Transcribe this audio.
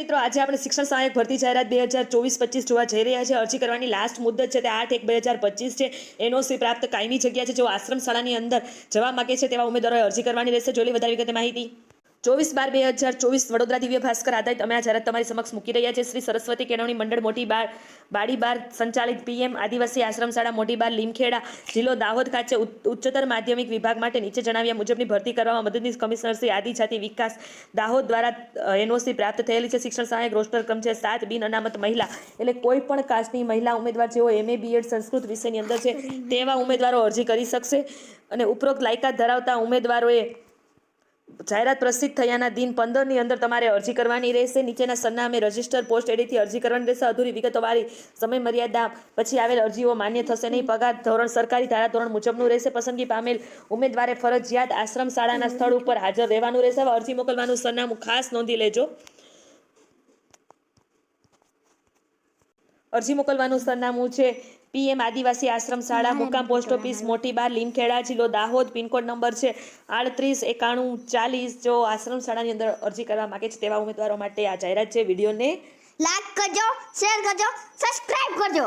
મિત્રો, આજે આપણે શિક્ષણ સહાયક ભરતી જાહેરાત બે હજાર ચોવીસ પચીસ જોવા જઈ રહ્યા છે અરજી કરવાની લાસ્ટ મુદત છે તે આઠ એક બે હજાર પચીસ છે. એનઓસી પ્રાપ્ત કાયમી જગ્યા છે, જેઓ આશ્રમ શાળાની અંદર જવા માગે છે તેવા ઉમેદવારોએ અરજી કરવાની રહેશે. જોલી વધારે વિગતે માહિતી. ચોવીસ બાર બે હજાર ચોવીસ વડોદરા દિવ્ય ભાસ્કર આધારિત અમે આ જાહેરાત તમારી સમક્ષ મૂકી રહ્યા છે શ્રી સરસ્વતી કેળવણી મંડળ, મોટી બાર, બાડી બાર સંચાલિત પીએમ આદિવાસી આશ્રમ શાળા, મોટી બાર લીમખેડા જિલ્લો દાહોદ ખાતે ઉચ્ચતર માધ્યમિક વિભાગ માટે નીચે જણાવ્યા મુજબની ભરતી કરવામાં મદદનીશ કમિશનર શ્રી આદિજાતિ વિકાસ દાહોદ દ્વારા એનઓસી પ્રાપ્ત થયેલી છે. શિક્ષણ સહાયક રોસ્ટર ક્રમ છે. સાત બિન અનામત મહિલા એટલે કોઈ પણ કાસ્ટની મહિલા ઉમેદવાર જેઓ એમએ, બીએડ સંસ્કૃત વિષયની અંદર છે તેવા ઉમેદવારો અરજી કરી શકશે અને ઉપરોક્ત લાયકાત ધરાવતા ઉમેદવારોએ જાહેરાત પ્રસિદ્ધ થયાના દિન પંદરની અંદર તમારે અરજી કરવાની રહેશે. નીચેના સરનામે રજિસ્ટર પોસ્ટ એડીથી અરજી કરવાની રહેશે. અધૂરી વિગતોવાળી સમય મર્યાદા પછી આવેલ અરજીઓ માન્ય થશે નહીં. પગાર ધોરણ સરકારી ધારા ધોરણ મુજબનું રહેશે. પસંદગી પામેલ ઉમેદવારે ફરજિયાત આશ્રમ શાળાના સ્થળ ઉપર હાજર રહેવાનું રહેશે. અરજી મોકલવાનું સરનામું ખાસ નોંધી લેજો. અરજી મોકલવાનું સરનામું છે. પીએમ આદિવાસી આશ્રમ શાળા મુકામ પોસ્ટ ઓફિસ મોટી બાર લીમખેડા જિલ્લો દાહોદ પિનકોડ નંબર છે. આડત્રીસ એકાણું ચાલીસ જો આશ્રમ શાળાની અંદર અરજી કરવા માંગે છે તેવા ઉમેદવારો માટે આ જાહેરાત છે. વિડીયોને લાઈક કરજો શેર કરજો સબસ્ક્રાઇબ કરજો.